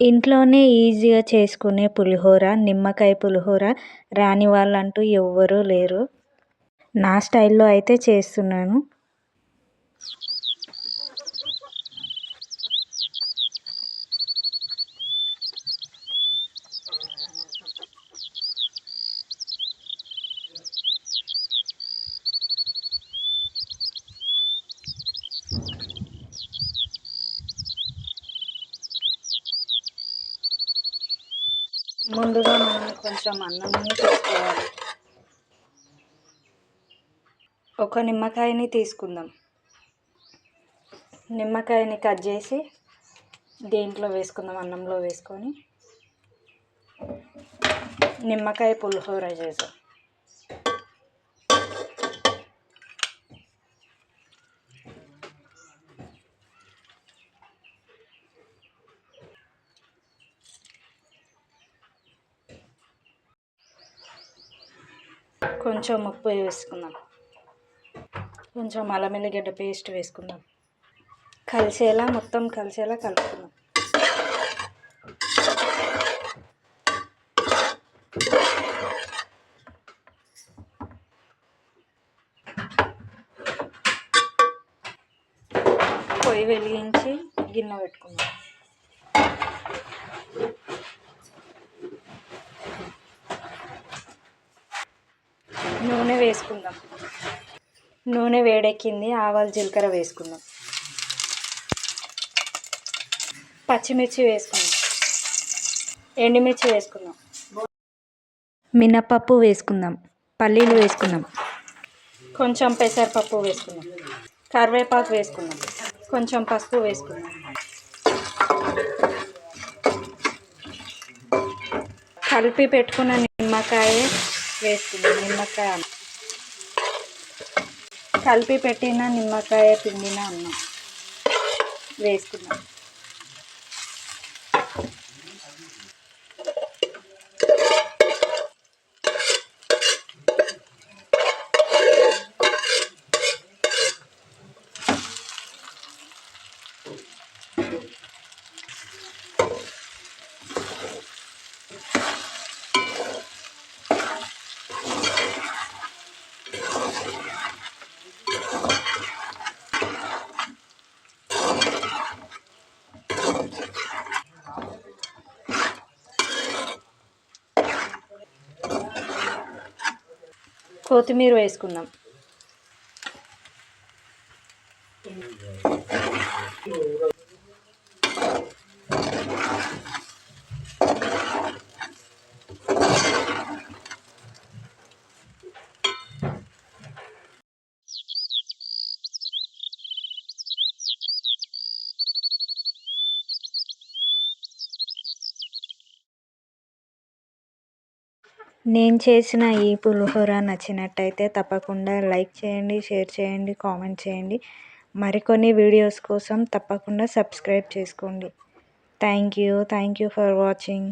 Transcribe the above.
ఇంట్లోనే ఈజీగా చేసుకునే పులిహోర నిమ్మకాయ పులిహోర రాని వాళ్ళంటూ ఎవ్వరూ లేరు. నా స్టైల్లో అయితే చేస్తున్నాను. ముందుగా మనం కొంచెం అన్నంని తీసుకోవాలి ఒక నిమ్మకాయని తీసుకుందాం. నిమ్మకాయని కట్ చేసి దేంట్లో వేసుకుందాం? అన్నంలో వేసుకొని. నిమ్మకాయ పులిహోర చేసాం కొంచెం ఉప్పు వేసుకుందాం. కొంచెం అల్లం ఎల్లిగడ్డ పేస్ట్ వేసుకుందాం. కలిసేలా మొత్తం కలిసేలా కలుపుకుందాం. పొయ్యి వెలిగించి గిన్నె పెట్టుకుందాం నూనె వేసుకుందాం. నూనె వేడెక్కింది ఆవాలు జీలకర్ర వేసుకుందాం. పచ్చిమిర్చి వేసుకుందాం. ఎండుమిర్చి వేసుకుందాం. మినపప్పు వేసుకుందాం. పల్లీలు వేసుకుందాం. కొంచెం పెసరపప్పు వేసుకుందాం. కరివేపాకు వేసుకుందాం. కొంచెం పసుపు వేసుకుందాం. కలిపి పెట్టుకున్న నిమ్మకాయ వేసుకుందాం. నిమ్మకాయ కలిపి పెట్టిన నిమ్మకాయ పిండిన అన్నం వేసుకున్నాం. కొత్తిమీర వేసుకుందాం. నేను చేసిన ఈ పులిహోర నచ్చినట్టయితే తప్పకుండా లైక్ చేయండి షేర్ చేయండి కామెంట్ చేయండి. మరికొన్ని వీడియోస్ కోసం తప్పకుండా సబ్స్క్రైబ్ చేసుకోండి. Thank you thank you for watching.